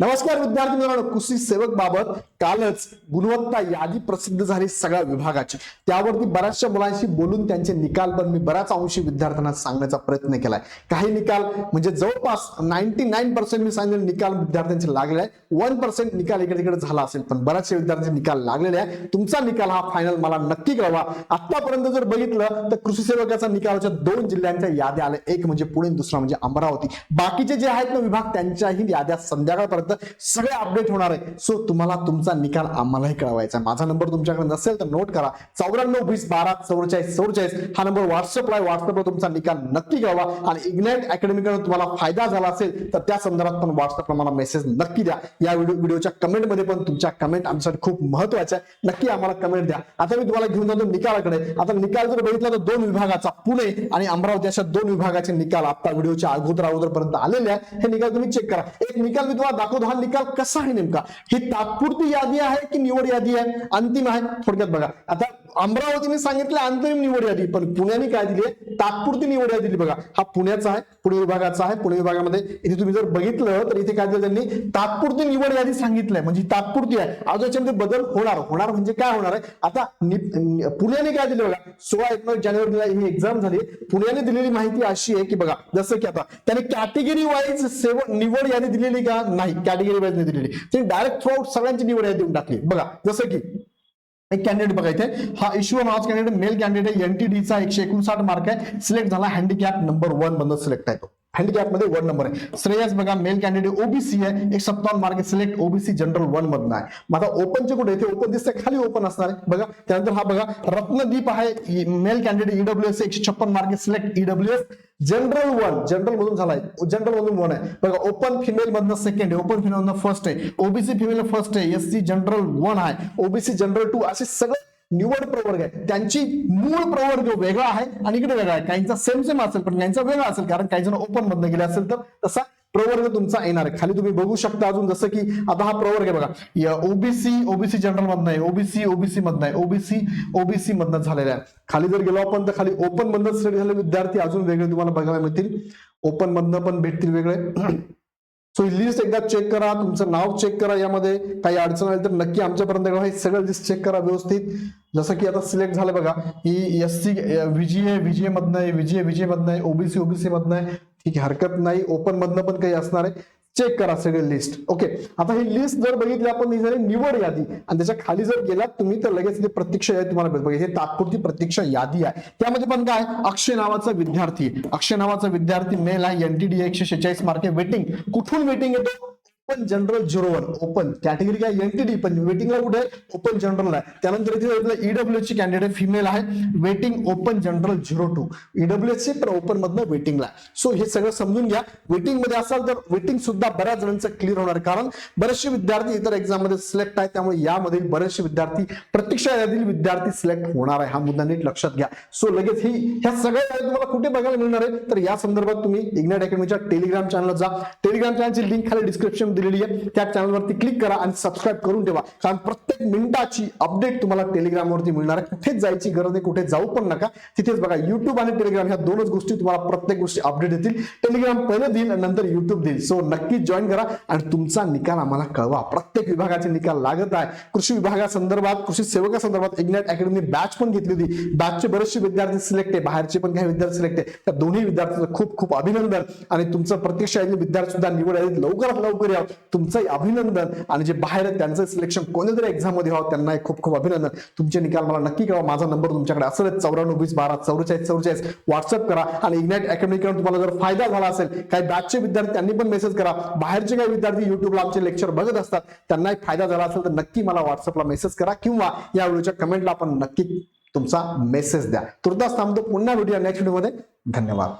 नमस्कार विद्यार्थी मित्रांनो कृषी सेवक बाबत कालच गुणवत्ता यादी प्रसिद्ध झाली सगळ्या विभागाची. त्यावरती बऱ्याचशा मुलांशी बोलून त्यांचे निकाल पण मी बऱ्याच अंशी विद्यार्थ्यांना सांगण्याचा प्रयत्न केलाय. काही निकाल म्हणजे जवळपास नाईन्टी नाईन पर्सेंट मी सांगितले निकाल विद्यार्थ्यांचे लागलेले आहे वन पर्सेंट निकाल इकडे तिकडे झाला असेल पण बऱ्याचशा विद्यार्थ्यांचे निकाल लागलेले आहे तुमचा निकाल हा फायनल मला नक्की कळवा. आतापर्यंत जर बघितलं तर कृषी सेवकाचा निकालच्या दोन जिल्ह्यांच्या याद्या आल्या. एक म्हणजे पुणे दुसरा म्हणजे अमरावती. बाकीचे जे आहेत ना विभाग त्यांच्याही याद्या संध्याकाळपर्यंत सगळे अपडेट होणार आहे. सो तुम्हाला तुमचा निकाल आम्हालाही कळवायचा माझा नंबर तुमच्याकडे नसेल तर नोट करा. चौऱ्याण्णव वीस बारा चौवेचाळीस चौवेचाळीस हा नंबर व्हॉट्सअपला आहे. व्हॉट्सअपला तुमचा निकाल नक्की कळवा. आणि इग्नाइट अकॅडमीकडून तुम्हाला फायदा झाला असेल तर त्या संदर्भात पण व्हॉट्सअपला मला मेसेज नक्की द्या. या व्हिडिओ व्हिडिओच्या कमेंटमध्ये पण तुमच्या कमेंट आमच्यासाठी खूप महत्त्वाच्या आहे नक्की आम्हाला कमेंट द्या. आता मी तुम्हाला घेऊन जातो निकालाकडे. आता निकाल जर बघितला तर दोन विभागाचा पुणे आणि अमरावती अशा दोन विभागाचे निकाल आता व्हिडिओच्या अगोदर अगोदरपर्यंत आलेले आहे हे निकाल तुम्ही चेक करा. एक निकाल मी तुम्हाला दाखवतो. हा निकाल कसा आहे नेमका? ही तात्पुरती यादी आहे की निवड यादी आहे? अंतिम आहे. थोडक्यात बघा. आता अमरावतीने सांगितलं अंतिम निवड यादी पण पुण्याने काय दिली? तात्पुरती निवड यादी दिली बघा. हा पुण्याचा आहे पुणे विभागाचा आहे पुणे विभागामध्ये इथे तुम्ही जर बघितलं तर इथे काय दिलं त्यांनी तात्पुरती निवड यादी सांगितलंय. म्हणजे तात्पुरती आहे. आज याच्यामध्ये बदल होणार. होणार म्हणजे काय होणार आहे? आता पुण्याने काय दिलं बघा? सोळा एकोणीस जानेवारीला ही एक्झाम झाली. पुण्याने दिलेली माहिती अशी आहे की बघा जसं की आता त्याने कॅटेगरी वाईज सेवन निवड यादी दिलेली का? नाही. कॅटेगरी वाईज नाही दिलेली. त्यांनी डायरेक्ट थ्रू सगळ्यांची निवड यादी देऊन टाकली. बघा जसं की एक कॅन्डिडेट बघा इथे हा इश्यू नावाचा कॅन्डिडेट मेल कॅन्डिडेट एनटीडीचा एकशे एकोणसाठ मार्क आहे. सिलेक्ट झाला हँडिकॅप नंबर वन मधून सिलेक्ट आहे तो. हँडिकॅपमध्ये वन नंबर आहे. श्रेयस बघा मेल कॅन्डिडेट ओबीसी आहे. एक सत्तावन्न mark select OBC general one मधनं आहे. माझा ओपनचे कुठे? इथे ओपन दिसतंय. खाली ओपन असणार आहे. बघा त्यानंतर हा बघा रत्नदीप आहे. मेल कॅन्डिडेट ईडब्ल्यू एस एकशे छप्पन mark select E W S general one general मधून झालाय. जनरल मधून वन आहे. बघा ओपन फिमेल मधनं सेकंड आहे. ओपन फिमेल मधनं फर्स्ट आहे. ओबीसी फिमेल फर्स्ट आहे. एस सी जनरल वन आहे. ओबीसी जनरल टू असे सगळे निवड प्रवर्ग आहे. त्यांची मूळ प्रवर्ग वेगळा आहे आणि इकडे वेगळा आहे. काहींचा सेम सेम असेल पण काहींचा वेगळा असेल कारण काही जण ओपन मधनं गेले असेल तर तसा प्रवर्ग तुमचा येणार आहे. खाली तुम्ही बघू शकता अजून जसं की आता हा प्रवर्ग आहे बघा. ओबीसी ओबीसी जनरल मधनं आहे. ओबीसी ओबीसी मधनं आहे. ओबीसी ओबीसी मधनं झालेला आहे. खाली जर गेलो आपण तर खाली ओपन मधनं स्टडी झालेले विद्यार्थी अजून वेगळे तुम्हाला बघायला मिळतील. ओपन मधनं पण भेटतील वेगळे. सो ही लिस्ट एकदा चेक करा तुमचं नाव चेक करा यामध्ये. काही अडचण आली तर नक्की आमच्यापर्यंत हे सगळं लिस्ट चेक करा व्यवस्थित. जसं की आता सिलेक्ट झालं बघा ही एस सी विजीए विजीए मधनं आहे विजीए विजीए मधनं आहे ओबीसी ओबीसी मधनं आहे. ठीक आहे हरकत नाही. ओपन मधनं पण काही असणार आहे. चेक करा सगळे लिस्ट. ओके? आता ही लिस्ट जर बघितली आपण ही झाली निवड यादी. आणि त्याच्याखाली जर गेलात तुम्ही तर लगेच इथे प्रत्यक्ष यादी तुम्हाला बघा हे तात्पुरती प्रत्यक्ष यादी आहे. त्यामध्ये पण काय? अक्षय नावाचा विद्यार्थी. अक्षय नावाचा विद्यार्थी मेल आहे एनटीडी एकशे शेचाळीस मार्के वेटिंग कुठून वेटिंग येतो? Open general zero one open category काय? एनटीडी पण वेटिंगला कुठे? आहे ओपन जनरल आहे त्यानंतर इथे ईडब्ल्यू ची कॅन्डिडेट फिमेल आहे. Waiting open general zero two E W ची पण ओपन मधनं वेटिंगला सो हे सगळं समजून घ्या. वेटिंगमध्ये असाल तर वेटिंग सुद्धा बऱ्याच जणांचं क्लिअर होणार. कारण बरेचसे विद्यार्थी इतर एक्झाममध्ये सिलेक्ट आहेत. त्यामुळे यामध्ये बरेचसे विद्यार्थी प्रत्यक्ष यादील विद्यार्थी सिलेक्ट होणार आहे. हा मुद्दा नीट लक्षात घ्या. सो लगेच ही ह्या सगळ्या यादी तुम्हाला कुठे बघायला मिळणार आहे? तर या संदर्भात तुम्ही इग्नाइट अकॅडमीच्या टेलिग्राम चॅनलला जा. टेलिग्राम चॅनलची लिंक खाली डिस्क्रिप्शन दिलेली आहे. त्या चॅनलवरती क्लिक करा आणि सबस्क्राईब करून ठेवा. कारण प्रत्येक मिनिटाची अपडेट तुम्हाला टेलिग्रामवरती मिळणार आहे. कुठेच जायची गरज नाही कुठे जाऊ पण नका. तिथेच बघा युट्यूब आणि टेलिग्राम ह्या दोनच गोष्टी तुम्हाला प्रत्येक गोष्टी अपडेट येतील टेलिग्राम पहिलं देईल आणि नंतर युट्यूब देईल. सो नक्की जॉईन करा आणि तुमचा निकाल आम्हाला कळवा. प्रत्येक विभागाचे निकाल लागत आहे. कृषी विभागासंदर्भात कृषी सेवकासंदर्भात इग्नॅट अकॅडमी बॅच पण घेतली होती. बॅचचे बरेचसे विद्यार्थी सिलेक्ट आहे. बाहेरचे पण काही विद्यार्थी सिलेक्ट आहे. त्या दोन्ही विद्यार्थ्यांचं खूप खूप अभिनंदन. आणि तुमचं प्रत्यक्ष विद्यार्थी सुद्धा निवड आहे लवकरात लवकर या. तुमचंही अभिनंदन. आणि जे बाहेर आहेत त्यांचं सिलेक्शन कोणत्या तरी एक्झाममध्ये व्हावं त्यांनाही खूप खूप अभिनंदन. तुमचे निकाल मला नक्की कळवा. माझा नंबर तुमच्याकडे असेल. चौऱ्याण्णव वीस बारा चौवेचाळीस चौवेचाळीस. व्हॉट्सअप करा. आणि इग्नाइट अकॅडमीकडून तुम्हाला जर फायदा झाला असेल काही बॅचचे विद्यार्थी त्यांनी पण मेसेज करा. बाहेरचे काही विद्यार्थी युट्यूबला आमचे लेक्चर बघत असतात त्यांनाही फायदा झाला असेल तर नक्की मला व्हॉट्सअपला मेसेज करा किंवा या व्हिडिओच्या कमेंटला आपण नक्की तुमचा मेसेज द्या. तुर्तास थांबतो. पुन्हा व्हिडिओ नेक्स्ट व्हिडिओमध्ये धन्यवाद.